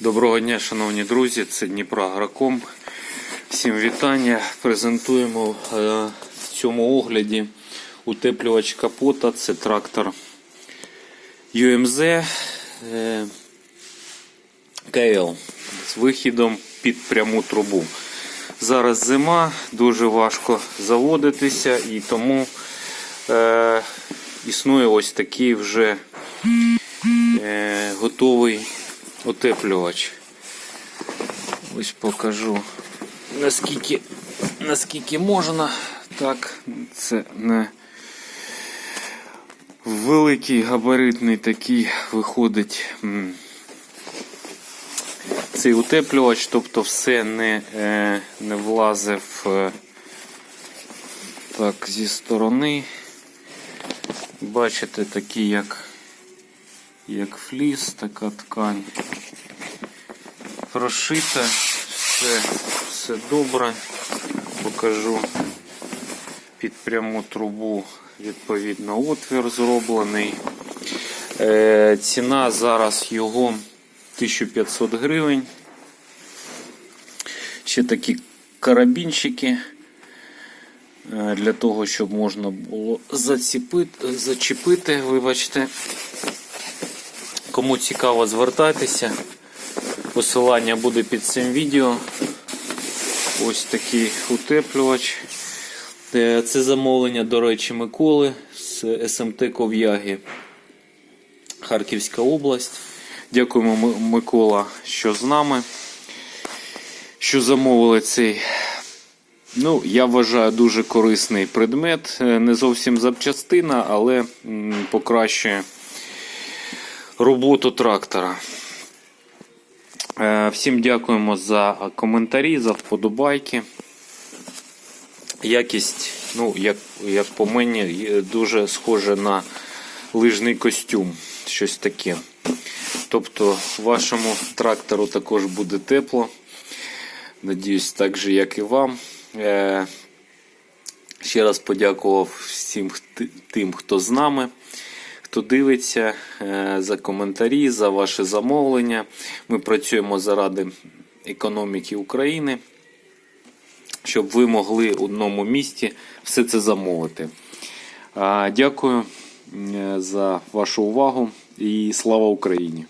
Доброго дня, шановні друзі, це Дніпро Агроком. Всім вітання. Презентуємо е, в цьому огляді утеплювач капота. Це трактор UMZ е, КЛ з вихідом під пряму трубу. Зараз зима, дуже важко заводитися і тому е, існує ось такий вже е, готовий утеплювач. Ось покажу наскільки, наскільки можна. Так, це не великий габаритний такий виходить цей утеплювач, тобто все не, е, не влазив е, так, зі сторони. Бачите, такі як як фліс, така ткань. Прошита, все, все добре. Покажу під пряму трубу, відповідно, отвір зроблений. Е, ціна зараз його 1500 гривень. Ще такі карабінчики. е, Для того, щоб можна було зачепити, вибачте. Кому цікаво, звертайтеся. Посилання буде під цим відео. Ось такий утеплювач. Е, Це замовлення, до речі, Миколи з СМТ Ков'яги, Харківська область. Дякуємо, Микола, що з нами. Що замовили цей, ну, я вважаю, дуже корисний предмет. Е, Не зовсім запчастина, але покращує роботу трактора. Е, Всім дякуємо за коментарі, за вподобайки. Якість, ну, як, як по мені, дуже схоже на лижний костюм. Щось таке. Тобто, вашому трактору також буде тепло. Надіюсь, так же, як і вам. Е, Ще раз подякував всім тим, хто з нами хто дивиться, е, за коментарі, за ваше замовлення. Ми працюємо заради економіки України, щоб ви могли в одному місті все це замовити. Дякую е, за вашу увагу і слава Україні!